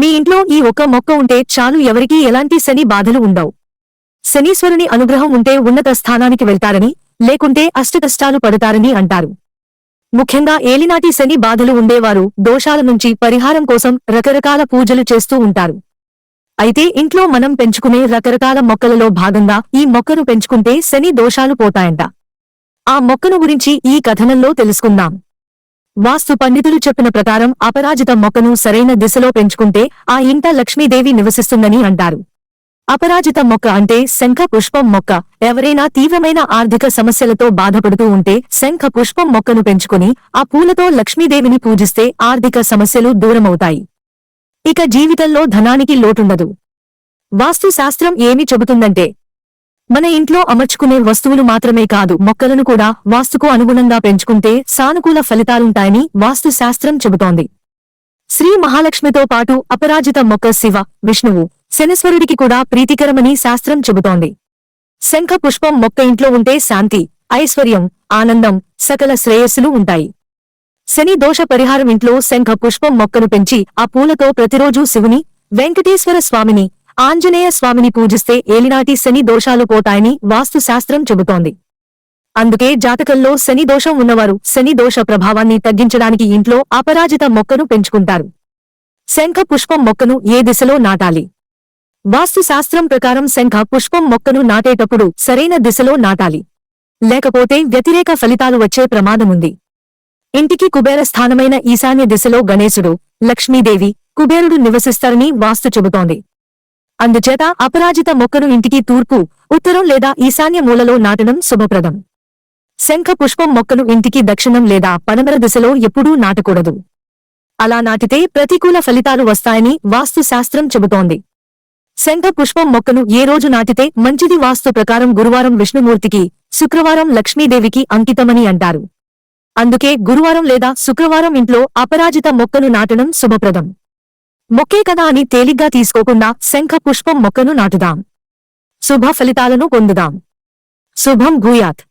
మీ ఇంట్లో ఈ ఒక్క మొక్క ఉంటే చాలు ఎవరికీ ఎలాంటి శని బాధలు ఉండవు. శనీశ్వరుని అనుగ్రహం ఉంటే ఉన్నత స్థానానికి వెళ్తారని లేకుంటే అష్టకష్టాలు పడతారని అంటారు. ముఖ్యంగా ఏలినాటి శని బాధలు ఉండేవారు దోషాల నుంచి పరిహారం కోసం రకరకాల పూజలు చేస్తూ ఉంటారు. అయితే ఇంట్లో మనం పెంచుకునే రకరకాల మొక్కలలో భాగంగా ఈ మొక్కను పెంచుకుంటే శని దోషాలు పోతాయంట. ఆ మొక్కను గురించి ఈ కథనంలో తెలుసుకుందాం. వాస్తు పండితులు చెప్పిన ప్రకారం అపరాజిత మొక్కను సరైన దిశలో పెంచుకుంటే ఆ ఇంట లక్ష్మీదేవి నివసిస్తుందని అంటారు. అపరాజిత మొక్క అంటే శంఖ పుష్పం మొక్క. ఎవరైనా తీవ్రమైన ఆర్థిక సమస్యలతో బాధపడుతూ ఉంటే శంఖ పుష్పం మొక్కను పెంచుకుని ఆ పూలతో లక్ష్మీదేవిని పూజిస్తే ఆర్థిక సమస్యలు దూరమవుతాయి. ఇక జీవితంలో ధనానికి లోటుండదు. వాస్తు శాస్త్రం ఏమి చెబుతుందంటే మన ఇంట్లో అమర్చుకునే వస్తువులు మాత్రమే కాదు మొక్కలను కూడా వాస్తుకు అనుగుణంగా పెంచుకుంటే సానుకూల ఫలితాలుంటాయని వాస్తు శాస్త్రం చెబుతోంది. శ్రీ మహాలక్ష్మితో పాటు అపరాజిత మొక్క శివ విష్ణువు శనీశ్వరుడికి కూడా ప్రీతికరమని శాస్త్రం చెబుతోంది. శంఖ పుష్పం మొక్క ఇంట్లో ఉంటే శాంతి ఐశ్వర్యం ఆనందం సకల శ్రేయస్సులు ఉంటాయి. శని దోష పరిహారం ఇంట్లో శంఖ పుష్పం మొక్కను పెంచి ఆ పూలతో ప్రతిరోజూ శివుని వెంకటేశ్వర స్వామిని ఆంజనేయ స్వామిని పూజిస్తే ఏలినాటి శని దోషాలు పోతాయని వాస్తుశాస్త్రం చెబుతోంది. అందుకే జాతకంలో శని దోషం ఉన్నవారు శని దోష ప్రభావాన్ని తగ్గించడానికి ఇంట్లో అపరాజిత మొక్కను పెంచుకుంటారు. శంఖ పుష్పం మొక్కను ఏ దిశలో నాటాలి? వాస్తు శాస్త్రం ప్రకారం శంఖ పుష్పం మొక్కను నాటేటప్పుడు సరైన దిశలో నాటాలి. లేకపోతే వ్యతిరేక ఫలితాలు వచ్చే ప్రమాదముంది ఇంటికి కుబేర స్థానమైన ఈశాన్య దిశలో గణేశుడు లక్ష్మీదేవి కుబేరుడు నివసిస్తారని వాస్తు చెబుతోంది. అందుచేత అపరాజిత మొక్కను ఇంటికి తూర్పు ఉత్తరం లేదా ఈశాన్య మూలలో నాటడం శుభప్రదం. శంఖ పుష్పం మొక్కను ఇంటికి దక్షిణం లేదా పడమర దిశలో ఎప్పుడూ నాటకూడదు. అలా నాటితే ప్రతికూల ఫలితాలు వస్తాయని వాస్తు శాస్త్రం చెబుతోంది. శంఖ పుష్పం మొక్కను ఏ రోజు నాటితే మంచిది వాస్తు ప్రకారం గురువారం విష్ణుమూర్తికి శుక్రవారం లక్ష్మీదేవికి అంకితమని అంటారు. అందుకే గురువారం లేదా శుక్రవారం ఇంట్లో అపరాజిత మొక్కను నాటడం శుభప్రదం. మొక్కే కదా అని తేలిగ్గా తీసుకోకుండా శంఖ పుష్పం మొక్కను నాటుదాం. శుభ ఫలితాలను పొందుదాం. శుభం భూయాత్.